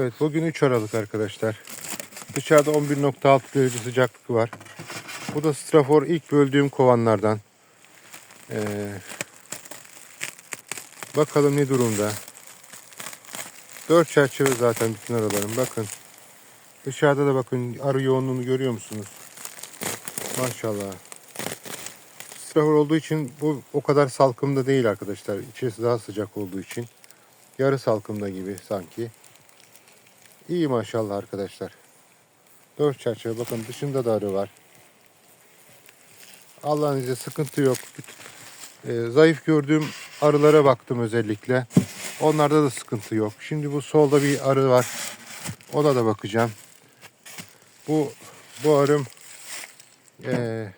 Evet bugün 3 Aralık arkadaşlar. Dışarıda 11.6 derece sıcaklık var. Bu da strafor ilk böldüğüm kovanlardan. Ee, bakalım ne durumda. 4 çerçeve zaten bütün aralarım. Bakın. Dışarıda da bakın arı yoğunluğunu görüyor musunuz? Maşallah. Strafor olduğu için bu o kadar salkımda değil arkadaşlar. İçerisi daha sıcak olduğu için. Yarı salkımda gibi sanki. İyi maşallah arkadaşlar. Dört çerçeve bakın dışında da arı var. Allah'ın izniyle sıkıntı yok. Ee, zayıf gördüğüm arılara baktım özellikle. Onlarda da sıkıntı yok. Şimdi bu solda bir arı var. Ona da bakacağım. Bu bu arım ee,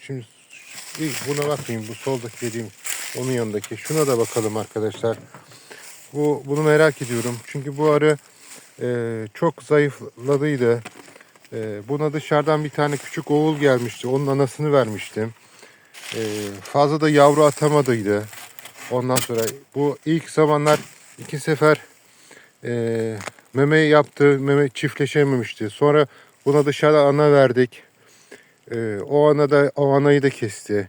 şimdi buna bakayım. Bu soldaki dediğim onun yanındaki. Şuna da bakalım arkadaşlar. Bu bunu merak ediyorum. Çünkü bu arı e, çok zayıfladıydı. E, buna dışarıdan bir tane küçük oğul gelmişti. Onun anasını vermiştim. E, fazla da yavru atamadıydı. Ondan sonra bu ilk zamanlar iki sefer e, meme yaptı. Meme çiftleşememişti. Sonra buna dışarıda ana verdik. E, o ana da o anayı da kesti.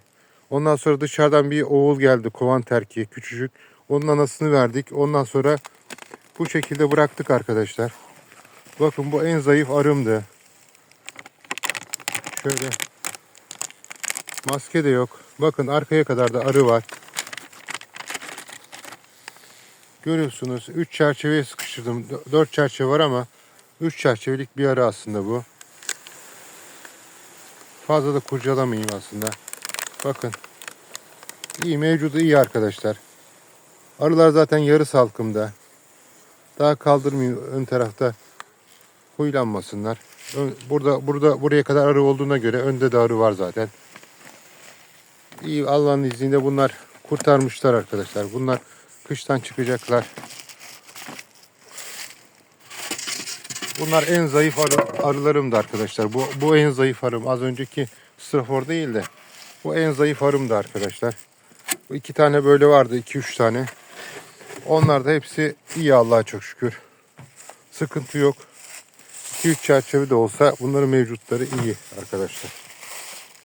Ondan sonra dışarıdan bir oğul geldi. Kovan terki küçücük. Onun anasını verdik. Ondan sonra bu şekilde bıraktık arkadaşlar. Bakın bu en zayıf arımdı. Şöyle. Maske de yok. Bakın arkaya kadar da arı var. Görüyorsunuz 3 çerçeveye sıkıştırdım. 4 çerçeve var ama 3 çerçevelik bir arı aslında bu. Fazla da kurcalamayayım aslında. Bakın. İyi mevcudu iyi arkadaşlar. Arılar zaten yarı salkımda. Daha kaldırmayayım ön tarafta huylanmasınlar. Burada burada buraya kadar arı olduğuna göre önde de arı var zaten. İyi Allah'ın izniyle bunlar kurtarmışlar arkadaşlar. Bunlar kıştan çıkacaklar. Bunlar en zayıf arı, arılarımdı arkadaşlar. Bu, bu en zayıf arım. Az önceki strafor değil de bu en zayıf arımdı arkadaşlar. Bu iki tane böyle vardı. iki üç tane. Onlar da hepsi iyi Allah'a çok şükür. Sıkıntı yok. 2-3 çerçeve de olsa bunların mevcutları iyi arkadaşlar.